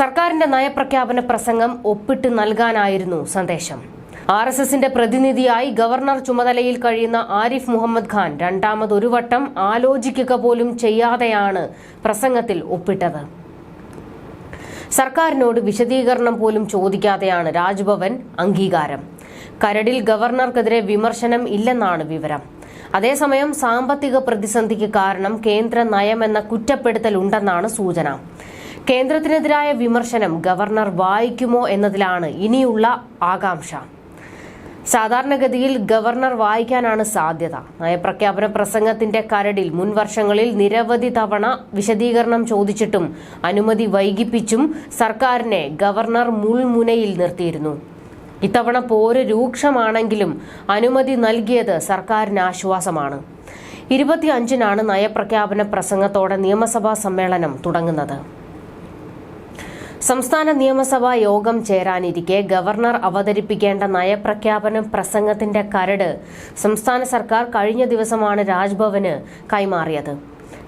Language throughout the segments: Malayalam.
സർക്കാരിന്റെ നയപ്രഖ്യാപന പ്രസംഗം ഒപ്പിട്ട് നൽകാനായിരുന്നു സന്ദേശം. ആർ എസ് എസിന്റെ പ്രതിനിധിയായി ഗവർണർ ചുമതലയിൽ കഴിയുന്ന ആരിഫ് മുഹമ്മദ് ഖാൻ രണ്ടാമത് ഒരു വട്ടം ആലോചിക്കുക പോലും ചെയ്യാതെയാണ് പ്രസംഗത്തിൽ ഒപ്പിട്ടത്. സർക്കാരിനോട് വിശദീകരണം പോലും ചോദിക്കാതെയാണ് രാജ്ഭവൻ അംഗീകാരം. കരടിൽ ഗവർണർക്കെതിരെ വിമർശനം ഇല്ലെന്നാണ് വിവരം. അതേസമയം സാമ്പത്തിക പ്രതിസന്ധിക്ക് കാരണം കേന്ദ്ര നയമെന്ന കുറ്റപ്പെടുത്തലുണ്ടെന്നാണ് സൂചന. കേന്ദ്രത്തിനെതിരായ വിമർശനം ഗവർണർ വായിക്കുമോ എന്നതിലാണ് ഇനിയുള്ള ആകാംക്ഷ. സാധാരണഗതിയിൽ ഗവർണർ വായിക്കാനാണ് സാധ്യത. നയപ്രഖ്യാപന പ്രസംഗത്തിന്റെ കരടിൽ മുൻ വർഷങ്ങളിൽ നിരവധി തവണ വിശദീകരണം ചോദിച്ചിട്ടും അനുമതി വൈകിപ്പിച്ചും സർക്കാരിനെ ഗവർണർ മുൾമുനയിൽ നിർത്തിയിരുന്നു. ഇത്തവണ പോര് രൂക്ഷമാണെങ്കിലും അനുമതി നൽകിയത് സർക്കാരിന് ആശ്വാസമാണ്. ഇരുപത്തിയഞ്ചിനാണ് നയപ്രഖ്യാപന പ്രസംഗത്തോടെ നിയമസഭാ സമ്മേളനം തുടങ്ങുന്നത്. സംസ്ഥാന നിയമസഭാ യോഗം ചേരാനിരിക്കെ ഗവർണർ അവതരിപ്പിക്കേണ്ട നയപ്രഖ്യാപന പ്രസംഗത്തിന്റെ കരട് സംസ്ഥാന സർക്കാർ കഴിഞ്ഞ ദിവസമാണ് രാജ്ഭവന് കൈമാറിയത്.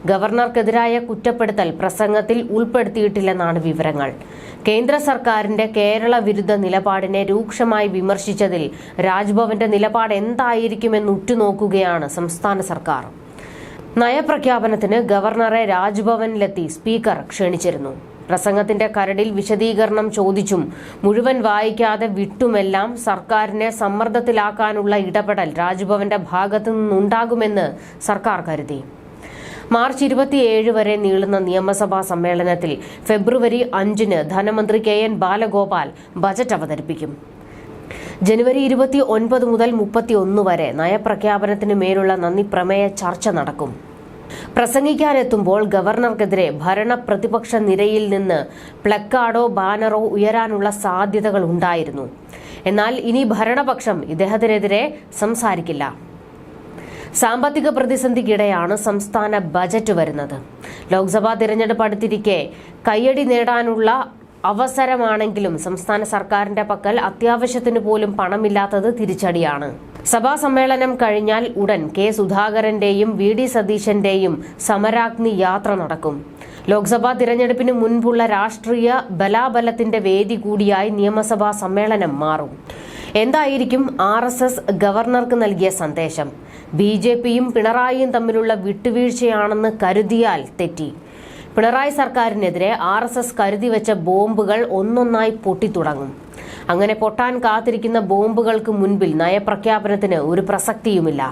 ഗവർണർക്കെതിരായ കുറ്റപ്പെടുത്തൽ പ്രസംഗത്തിൽ ഉൾപ്പെടുത്തിയിട്ടില്ലെന്നാണ് വിവരങ്ങൾ. കേന്ദ്ര സർക്കാരിന്റെ കേരള വിരുദ്ധ നിലപാടിനെ രൂക്ഷമായി വിമർശിച്ചതിൽ രാജ്ഭവന്റെ നിലപാട് എന്തായിരിക്കുമെന്ന് ഉറ്റുനോക്കുകയാണ് സംസ്ഥാന സർക്കാർ. നയപ്രഖ്യാപനത്തിന് ഗവർണറെ രാജ്ഭവനിലെത്തി സ്പീക്കർ ക്ഷണിച്ചിരുന്നു. പ്രസംഗത്തിന്റെ കരടിൽ വിശദീകരണം ചോദിച്ചും മുഴുവൻ വായിക്കാതെ വിട്ടുമെല്ലാം സർക്കാരിനെ സമ്മർദ്ദത്തിലാക്കാനുള്ള ഇടപെടൽ രാജ്ഭവന്റെ ഭാഗത്തു നിന്നുണ്ടാകുമെന്ന് സർക്കാർ കരുതി. മാർച്ച് ഇരുപത്തിയേഴ് വരെ നീളുന്ന നിയമസഭാ സമ്മേളനത്തിൽ ഫെബ്രുവരി അഞ്ചിന് ധനമന്ത്രി കെ എൻ ബാലഗോപാൽ ബജറ്റ് അവതരിപ്പിക്കും. ജനുവരി ഇരുപത്തി ഒൻപത് മുതൽ മുപ്പത്തി ഒന്ന് വരെ നയപ്രഖ്യാപനത്തിന് മേലുള്ള നന്ദി പ്രമേയ ചർച്ച നടക്കും. പ്രസംഗിക്കാനെത്തുമ്പോൾ ഗവർണർക്കെതിരെ ഭരണ പ്രതിപക്ഷ നിരയിൽ നിന്ന് പ്ലക്കാർഡോ ബാനറോ ഉയരാനുള്ള സാധ്യതകൾ ഉണ്ടായിരുന്നു. എന്നാൽ ഇനി ഭരണപക്ഷം ഇദ്ദേഹത്തിനെതിരെ സംസാരിക്കില്ല. സാമ്പത്തിക പ്രതിസന്ധിക്കിടെയാണ് സംസ്ഥാന ബജറ്റ് വരുന്നത്. ലോക്സഭാ തിരഞ്ഞെടുപ്പ് അടുത്തിരിക്കെ കയ്യടി നേടാനുള്ള അവസരമാണെങ്കിലും സംസ്ഥാന സർക്കാരിന്റെ പക്കൽ അത്യാവശ്യത്തിന് പോലും പണമില്ലാത്തത് തിരിച്ചടിയാണ്. സഭാ സമ്മേളനം കഴിഞ്ഞാൽ ഉടൻ കെ സുധാകരന്റെയും വി ഡി സതീശന്റെയും സമരാഗ്നി യാത്ര നടക്കും. ലോക്സഭാ തിരഞ്ഞെടുപ്പിന് മുൻപുള്ള രാഷ്ട്രീയ ബലാബലത്തിന്റെ വേദി കൂടിയായി നിയമസഭാ സമ്മേളനം മാറും. എന്തായിരിക്കും ആർ എസ് എസ് ഗവർണർക്ക് നൽകിയ സന്ദേശം? ബി ജെ പിയും പിണറായിയും തമ്മിലുള്ള വിട്ടുവീഴ്ചയാണെന്ന് കരുതിയാൽ തെറ്റി. പിണറായി സർക്കാരിനെതിരെ ആർ എസ് എസ് കരുതി വെച്ച ബോംബുകൾ ഒന്നൊന്നായി പൊട്ടിത്തുടങ്ങും. അങ്ങനെ പൊട്ടാൻ കാത്തിരിക്കുന്ന ബോംബുകൾക്ക് മുൻപിൽ നയപ്രഖ്യാപനത്തിന് ഒരു പ്രസക്തിയുമില്ല.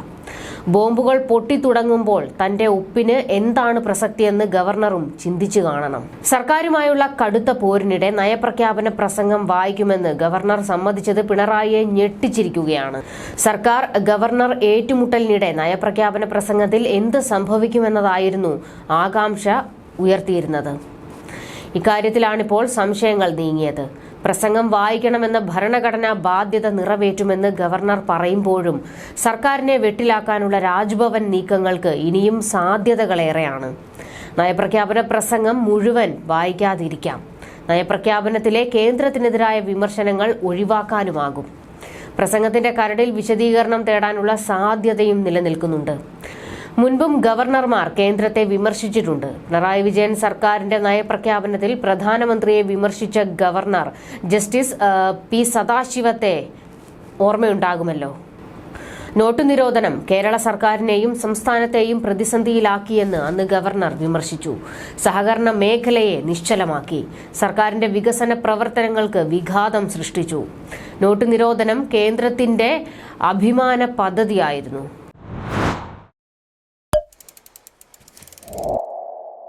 ബോംബുകൾ പൊട്ടിത്തുടങ്ങുമ്പോൾ തന്റെ ഉപ്പിന് എന്താണ് പ്രസക്തിയെന്ന് ഗവർണറും ചിന്തിച്ചു കാണണം. സർക്കാരുമായുള്ള കടുത്ത പോരിനിടെ നയപ്രഖ്യാപന പ്രസംഗം വായിക്കുമെന്ന് ഗവർണർ സമ്മതിച്ചത് പിണറായിയെ ഞെട്ടിച്ചിരിക്കുകയാണ്. സർക്കാർ ഗവർണർ ഏറ്റുമുട്ടലിനിടെ നയപ്രഖ്യാപന പ്രസംഗത്തിൽ എന്ത് സംഭവിക്കുമെന്നതായിരുന്നു ആകാംക്ഷ ഉയർത്തിയിരുന്നത്. ഇക്കാര്യത്തിലാണിപ്പോൾ സംശയങ്ങൾ നീങ്ങിയത്. പ്രസംഗം വായിക്കണമെന്ന ഭരണഘടനാ ബാധ്യത നിറവേറ്റുമെന്ന് ഗവർണർ പറയുമ്പോഴും സർക്കാരിനെ വെട്ടിലാക്കാനുള്ള രാജ്ഭവൻ നീക്കങ്ങൾക്ക് ഇനിയും സാധ്യതകളേറെയാണ്. നയപ്രഖ്യാപന പ്രസംഗം മുഴുവൻ വായിക്കാതിരിക്കാം. നയപ്രഖ്യാപനത്തിലെ കേന്ദ്രത്തിനെതിരായ വിമർശനങ്ങൾ ഒഴിവാക്കാനുമാകും. പ്രസംഗത്തിന്റെ കരടിൽ വിശദീകരണം തേടാനുള്ള സാധ്യതയും നിലനിൽക്കുന്നുണ്ട്. മുൻപും ഗവർണർമാർ കേന്ദ്രത്തെ വിമർശിച്ചിട്ടുണ്ട്. പിണറായി വിജയൻ സർക്കാരിന്റെ നയപ്രഖ്യാപനത്തിൽ പ്രധാനമന്ത്രിയെ വിമർശിച്ച ഗവർണർ ജസ്റ്റിസ് പി സദാശിവത്തെ ഓർമ്മയുണ്ടാകുമല്ലോ. നോട്ടു നിരോധനം കേരള സർക്കാരിനെയും സംസ്ഥാനത്തെയും പ്രതിസന്ധിയിലാക്കിയെന്ന് അന്ന് ഗവർണർ വിമർശിച്ചു. സഹകരണ മേഖലയെ നിശ്ചലമാക്കി. സർക്കാരിന്റെ വികസന പ്രവർത്തനങ്ങൾക്ക് വിഘാതം സൃഷ്ടിച്ചു. നോട്ടു നിരോധനം കേന്ദ്രത്തിന്റെ അഭിമാന പദ്ധതിയായിരുന്നു.